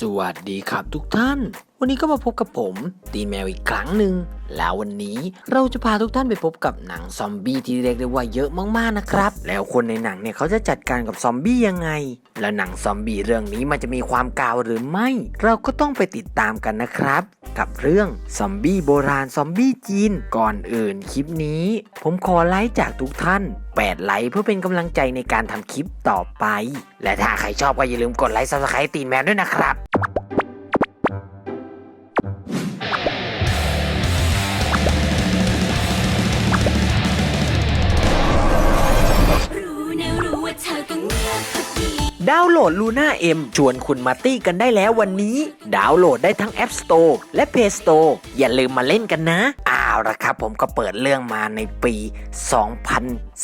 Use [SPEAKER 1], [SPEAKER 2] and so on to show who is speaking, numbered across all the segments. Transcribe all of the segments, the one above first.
[SPEAKER 1] สวัสดีครับทุกท่าน วันนี้ก็มาพบกับผมตีแมวอีกครั้งหนึ่ง แล้ววันนี้เราจะพาทุกท่านไปพบกับหนังซอมบี้ที่เรียกได้ว่าเยอะมากๆนะครับ แล้วคนในหนังเนี่ยเขาจะจัดการกับซอมบี้ยังไง แล้วหนังซอมบี้เรื่องนี้มันจะมีความกาวหรือไม่ เราก็ต้องไปติดตามกันนะครับ กับเรื่องซอมบี้โบราณซอมบี้จีน ก่อนอื่นคลิปนี้ ผมขอไลค์จากทุกท่าน8ไลค์เพื่อเป็นกำลังใจในการทำคลิปต่อไป และถ้าใครชอบก็อย่าลืมกดไลค์ซับสไครต์ตีนแมวด้วยนะครับ
[SPEAKER 2] ดา
[SPEAKER 1] วน์โหลด Luna M ชวนคุณมาตี้กันได้แล้ววันนี้ ดาวน์โหลดได้ทั้ง App Store และ Play Store อย่าลืมมาเล่นกันนะ อ้าวละครับผมก็เปิดเรื่องมาในปี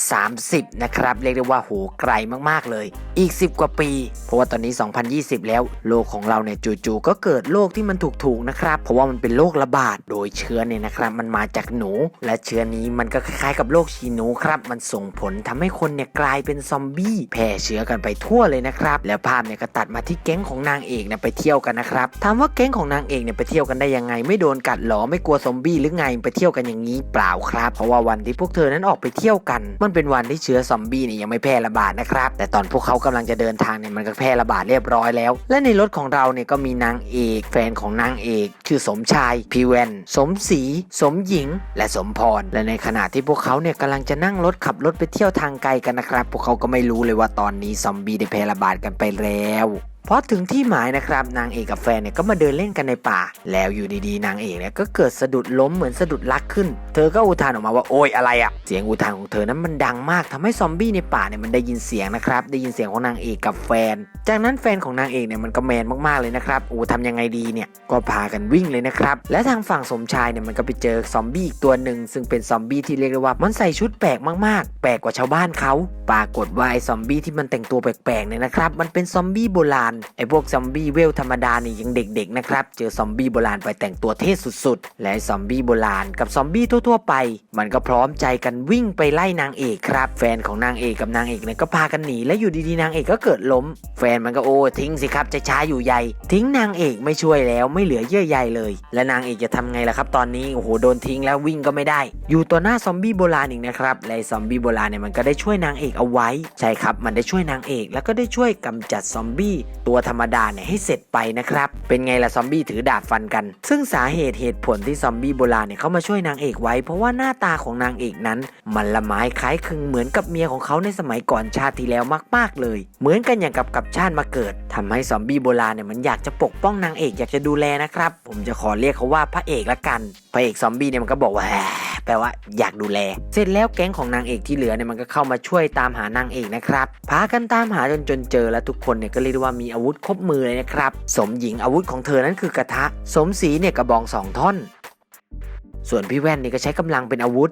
[SPEAKER 1] 30 นะครับ เรียกได้ว่าโหไกลมากๆเลย อีก 10 กว่าปี เพราะว่าตอนนี้ 2020 แล้วโลกของเราเนี่ยจู่ๆก็เกิดโรคที่มันถูกๆนะครับ เพราะว่ามันเป็นโรคระบาดโดยเชื้อเนี่ยนะครับ มันมาจากหนู และเชื้อนี้มันก็คล้ายๆกับโรคชีหนูครับ มันส่งผลทำให้คนเนี่ยกลายเป็นซอมบี้แพร่เชื้อกันไปทั่วเลยนะครับ แล้วภาพเนี่ยก็ตัดมาที่แก๊งของนางเอกเนี่ยไปเที่ยวกันนะครับถามว่าแก๊งของนางเอกเนี่ยไปเที่ยวกันได้ยังไง ไม่โดนกัดหรอไม่กลัวซอมบี้หรือไงไปเที่ยวกันอย่างนี้เปล่าครับ เพราะว่าวันที่พวกเธอนั้นออกไปเที่ยวกันมันเป็นวันที่เชื้อซอมบี้เนี่ยยังไม่แพร่ระบาดนะครับ แต่ตอนพวกเขากำลังจะเดินทางเนี่ยมันก็แพร่ระบาดเรียบร้อยแล้ว และในรถของเราเนี่ยก็มีนางเอกแฟนของนางเอกชื่อสมชายพีเวนสมศรีสมหญิง และสมพร และในขณะที่พวกเขาเนี่ยกำลังจะนั่งรถขับรถไปเที่ยวทางไกลกันนะครับ พวกเขาก็ไม่รู้เลยว่าตอนนี้ซอมบี้ได้แพร่ระบาดกันไปแล้ว พอถึงที่หมายนะครับนางเอกกับแฟนเนี่ยก็มาเดินเล่นกันในป่า แล้วอยู่ดีๆ นางเอกเนี่ยก็เกิดสะดุดล้มเหมือนสะดุดลักขึ้น เธอก็อุทานออกมาว่าโอยอะไรอะเสียงอุทานของเธอนั้นมันดังมากทำให้ซอมบี้ในป่าเนี่ยมันได้ยินเสียงนะครับได้ยินเสียงของนางเอกกับแฟน จากนั้นแฟนของนางเอกเนี่ยมันก็แมนมากๆเลยนะครับโอ้ทำยังไงดีเนี่ยก็พากันวิ่งเลยนะครับและทางฝั่งสมชายเนี่ยมันก็ไปเจอซอมบี้อีกตัวหนึ่งซึ่งเป็นซอมบี้ที่เรียกได้ว่ามันใส่ชุดแปลกมากๆ แปลกกว่าชาวบ้านเขาปรากฏว่าไอ้ซอมบี้ที่มันแต่งตัวแปลกๆเนี่ยนะครับมันเป็นซอมบี้โบราณไอ้พวกซอมบี้เวลธรรมดานี่ยังเด็กๆนะครับ เจอซอมบี้โบราณไปแต่งตัวเท่สุดๆ และซอมบี้โบราณกับซอมบี้ทั่วๆไป มันก็พร้อมใจกันวิ่งไปไล่นางเอกครับ แฟนของนางเอกกับนางเอกเนี่ยก็พากันหนีและอยู่ดีๆนางเอกก็เกิดล้ม แฟนมันก็โอ้ทิ้งสิครับจะช้าอยู่ใหญ่ ทิ้งนางเอกไม่ช่วยแล้วไม่เหลือเยื่อใยเลย และนางเอกจะทำไงล่ะครับ ตอนนี้โอ้โหโดนทิ้งแล้ววิ่งก็ไม่ได้ อยู่ต่อหน้าซอมบี้โบราณอีกนะครับและซอมบี้โบราณเนี่ยมันก็ได้ช่วยนางเอกเอาไว้ใช่ครับมันได้ช่วยนางเอกแล้วก็ได้ช่วยกำจัดซอมบี้ตัวธรรมดาเนี่ยให้เสร็จไปนะครับ เป็นไงล่ะซอมบี้ถือดาบฟันกัน ซึ่งสาเหตุเหตุผลที่ซอมบี้โบราณเนี่ยเขามาช่วยนางเอกไว้ เพราะว่าหน้าตาของนางเอกนั้น มันละไม้คล้ายคลึงเหมือนกับเมียของเขาในสมัยก่อนชาติที่แล้วมาก ๆเลย เหมือนกันอย่างกับกับชาติมาเกิดทำให้ซอมบี้โบราณเนี่ยมันอยากจะปกป้องนางเอกอยากจะดูแลนะครับ ผมจะขอเรียกเขาว่าพระเอกละกัน พระเอกซอมบี้เนี่ยมันก็บอกว่า แปลว่าอยากดูแล เสร็จแล้วแก๊งของนางเอกที่เหลือเนี่ยมันก็เข้ามาช่วยตามหานางเอกนะครับพากันตามหาจนจนเจอแล้วทุกคนเนี่ยก็เรียกว่ามีอาวุธครบมือเลยนะครับ สมหญิงอาวุธของเธอนั้นคือกระทะ สมศรีเนี่ยกระบองสองท่อน ส่วนพี่แว่นนี่ก็ใช้กำลังเป็นอาวุธ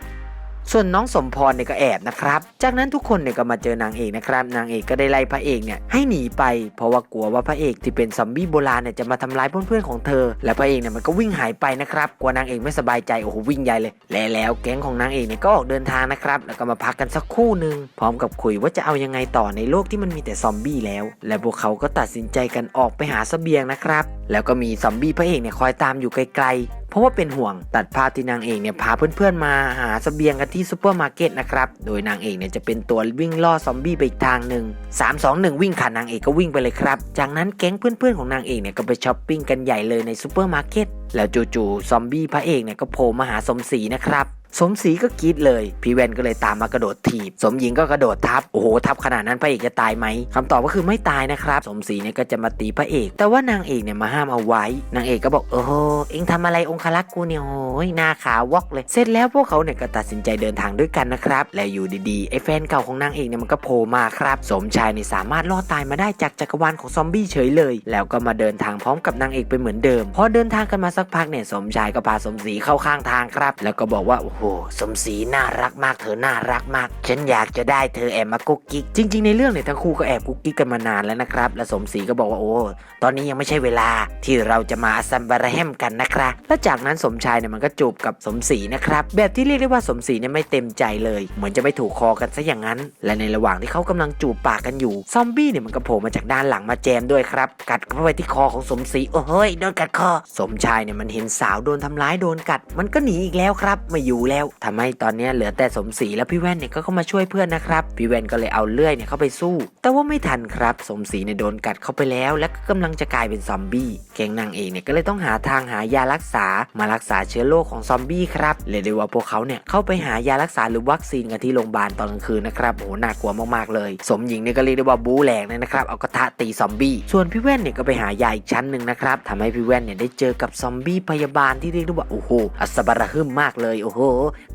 [SPEAKER 1] ส่วนน้องสมพรเนี่ยก็แอบนะครับ จากนั้นทุกคนเนี่ยก็มาเจอนางเอกนะครับ นางเอกก็ได้ไล่พระเอกเนี่ยให้หนีไปเพราะว่ากลัวว่าพระเอกที่เป็นซอมบี้โบราณเนี่ยจะมาทำร้ายเพื่อนๆของเธอ และพระเอกเนี่ยมันก็วิ่งหายไปนะครับกลัวนางเอกไม่สบายใจโอ้โหวิ่งใหญ่เลย และแล้วแก๊งของนางเอกเนี่ยก็ออกเดินทางนะครับ แล้วก็มาพักกันสักคู่หนึ่งพร้อมกับคุยว่าจะเอายังไงต่อในโลกที่มันมีแต่ซอมบี้แล้ว และพวกเขาก็ตัดสินใจกันออกไปหาเสบียงนะครับแล้วก็มีซอมบี้พระเอกเนี่ยคอยตามอยู่ไกล เพราะว่าเป็นห่วงตัดภาพที่นางเอกเนี่ยพาเพื่อนๆมาหาเสบียงกันที่ซูเปอร์มาร์เก็ตนะครับ โดยนางเอกเนี่ยจะเป็นตัววิ่งล่อซอมบี้ไปอีกทางหนึ่ง3 2 1 วิ่งค่ะนางเอกก็วิ่งไปเลยครับ จากนั้นแก๊งเพื่อนๆของนางเอกเนี่ยก็ไปช้อปปิ้งกันใหญ่เลยในซูเปอร์มาร์เก็ตแล้วจู่ๆซอมบี้พระเอกเนี่ยก็โผล่มาหาสมศรีนะครับ สมศรีก็กรีดเลย พี่แวนก็เลยตามมากระโดดถีบ สมหญิงก็กระโดดทับ โอ้โห ทับขนาดนั้นพระเอกจะตายไหมคำตอบก็คือไม่ตายนะครับ สมศรีเนี่ยก็จะมาตีพระเอก แต่ว่านางเอกเนี่ยมาห้ามเอาไว้ นางเอกก็บอก โอ้โห เอ็งทำอะไรองคลักษ์กูเนี่ยโอ้ยหน้าขาวอกเลย เสร็จแล้วพวกเขาเนี่ยก็ตัดสินใจเดินทางด้วยกันนะครับ และอยู่ดีๆ ไอ้แฟนเก่าของนางเอกเนี่ยมันก็โผล่มาครับ สมชายเนี่ยสามารถรอดตายมาได้จากจักรวาลของซอมบี้เฉยเลย แล้วก็มาเดินทางพร้อมกับนางเอกไปเหมือนเดิม พอเดินทางกันมาสักพักเนี่ย สมชายก็พาสมศรีเข้าข้างทางครับ แล้วก็บอกว่าโอ้โหสมศรีน่ารักมากเธอน่ารักมาก ฉันอยากจะได้เธอแอบมากุ๊กกิ๊กจริง ๆ ในเรื่องเนี่ยทั้งคู่ก็แอบกุ๊กกิ๊กกันมานานแล้วนะครับ และสมศรีก็บอกว่าโอ้ตอนนี้ยังไม่ใช่เวลาที่เราจะมาอัสซัมบาระแฮมกันนะครับและจากนั้นสมชายเนี่ยมันก็จูบกับสมศรีนะครับแบบที่เรียกได้ว่าสมศรีเนี่ยไม่เต็มใจเลย เหมือนจะไม่ถูกคอกันซะอย่างนั้น และในระหว่างที่เขากำลังจูบปากกันอยู่ซอมบี้เนี่ยมันก็โผล่มาจากด้านหลังมาแจมด้วยครับกัดเข้าไปที่คอของสมศรีโอ้เฮ้ยโดนกัดคอ สมชายเนี่ยมันเห็นสาวโดนทำร้ายโดนกัด มันก็หนีอีกแล้วครับไม่อยู่แล้วทำให้ตอนนี้เหลือแต่สมศรีและพี่แว่นเนี่ยก็เข้ามาช่วยเพื่อนนะครับพี่แว่นก็เลยเอาเลื่อยเนี่ยเข้าไปสู้ แต่ว่าไม่ทันครับ สมศรีเนี่ยโดนกัดเข้าไปแล้ว และก็กำลังจะกลายเป็นซอมบี้แก๊งนางเอกเนี่ยก็เลยต้องหาทางหายารักษามารักษาเชื้อโรคของซอมบี้ครับเรียกได้ว่าพวกเขาเนี่ยเข้าไปหายารักษาหรือวัคซีนกันที่โรงพยาบาลตอนกลางคืนนะครับโหน่ากลัวมากๆเลย สมหญิงเนี่ยก็เรียกได้ว่าบู๊แหลกเลยนะครับเอากระทะตีซอมบี้ส่วนพี่แว่นเนี่ยก็ไปหายาอีกชั้นหนึ่งนะครับทำให้พี่แว่นเนี่ยได้เจอกับซอมบี้พยาบาลที่เรียกได้ว่าโอ้โหอัศบระหึ่มมากเลยโอ้โห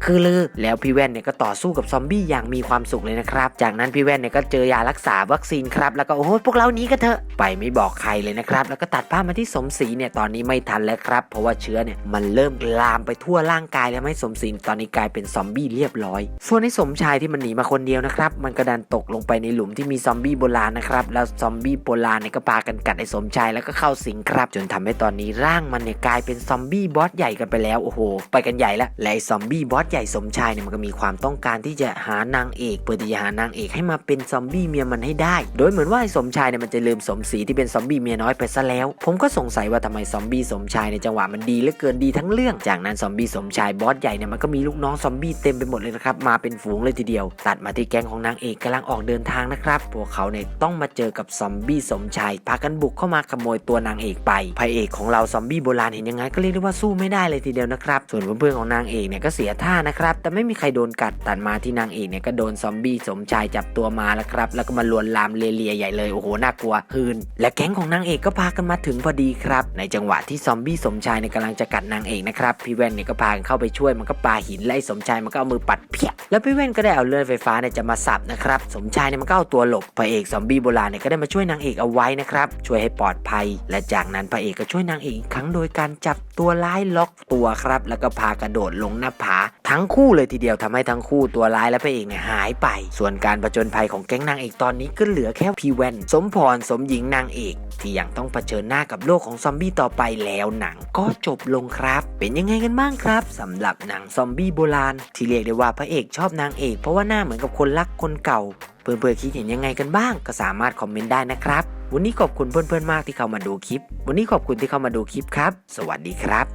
[SPEAKER 1] คือลือ แล้วพี่แว่นเนี่ยก็ต่อสู้กับซอมบี้อย่างมีความสุขเลยนะครับ จากนั้นพี่แว่นเนี่ยก็เจอยารักษาวัคซีนครับ แล้วก็โอ้โหพวกเราหนี้กันเถอะไปไม่บอกใครเลยนะครับ แล้วก็ตัดภาพมาที่สมศรีเนี่ยตอนนี้ไม่ทันแล้วครับ เพราะว่าเชื้อเนี่ยมันเริ่มลามไปทั่วร่างกายแล้วให้สมศรีตอนนี้กลายเป็นซอมบี้เรียบร้อย ส่วนในสมชายที่มันหนีมาคนเดียวนะครับ มันก็ดันตกลงไปในหลุมที่มีซอมบี้โบราณนะครับ แล้วซอมบี้โบราณเนี่ยก็พากันกัดไอ้สมชายแล้วก็เข้าสิงครับ จนทำให้ตอนนี้ร่างมันเนี่ยกลายเป็นซอมบี้บอสใหญ่กันไปแล้วโอ้โห ไปกันใหญ่ละและไอ้ซอมบี้บอสใหญ่สมชายเนี่ยมันก็มีความต้องการที่จะหานางเอกเพื่อที่จะหานางเอกให้มาเป็นซอมบี้เมียมันให้ได้ โดยเหมือนว่าสมชายเนี่ยมันจะลืมสมศรีที่เป็นซอมบี้เมียน้อยไปซะแล้ว ผมก็สงสัยว่าทำไมซอมบี้สมชายในจังหวะมันดีเหลือเกินดีทั้งเรื่อง จากนั้นซอมบี้สมชายบอสใหญ่เนี่ยมันก็มีลูกน้องซอมบี้เต็มไปหมดเลยนะครับมาเป็นฝูงเลยทีเดียว ตัดมาที่แก๊งของนางเอกกำลังออกเดินทางนะครับพวกเขาเนี่ยต้องมาเจอกับซอมบี้สมชายพากันบุกเข้ามาขโมยตัวนางเอกไปพระเอกของเราซอมบี้โบราณเห็นยังไงก็เรียกได้ว่าสู้ไม่ได้เลยทีเดียวนะครับส่วนเพื่อนๆของนางเอกเนี่ยก็เสียท่านะครับ แต่ไม่มีใครโดนกัดตัดมาที่นางเอกเนี่ยก็โดนซอมบี้สมชายจับตัวมาแล้วครับ แล้วก็มาลวนลามเลเลียใหญ่เลยโอ้โหน่ากลัวฮืนและแก๊งของนางเอกก็พากันมาถึงพอดีครับ ในจังหวะที่ซอมบี้สมชายเนี่ยกำลังจะกัดนางเอกนะครับพี่แว่นเนี่ยก็พากันเข้าไปช่วยมันก็ปาหินไล่สมชายมันก็เอามือปัดเพียแล้วพี่แว่นก็ได้เอาเลื่อยไฟฟ้าเนี่ยจะมาสับนะครับสมชายเนี่ยมันก็เอาตัวหลบพระเอกซอมบี้โบราณเนี่ยก็ได้มาช่วยนางเอกเอาไว้นะครับช่วยให้ปลอดภัย และจากนั้นพระเอกก็ช่วยนางเอกอีกครั้งโดยการจับตัวร้ายล็อกตัวครับ แล้วก็พากระโดดลงหน้าผาทั้งคู่เลยทีเดียวทำให้ทั้งคู่ตัวร้ายและพระเอกเนี่ยหายไป ส่วนการผจญภัยของแก๊งนางเอกตอนนี้ก็เหลือแค่พีแวนสมพรสมหญิงนางเอกที่ยังต้องเผชิญหน้ากับโลกของซอมบี้ต่อไปแล้วหนังก็จบลงครับ เป็นยังไงกันบ้างครับสำหรับหนังซอมบี้โบราณ ที่เรียกได้ว่าพระเอกชอบนางเอกเพราะว่าหน้าเหมือนกับคนรักคนเก่าเพื่อนๆคิดเห็นยังไงกันบ้าง ก็สามารถคอมเมนต์ได้นะครับ วันนี้ขอบคุณเพื่อนๆมากที่เข้ามาดูคลิป วันนี้ขอบคุณที่เข้ามาดูคลิปครับ สวัสดีครับ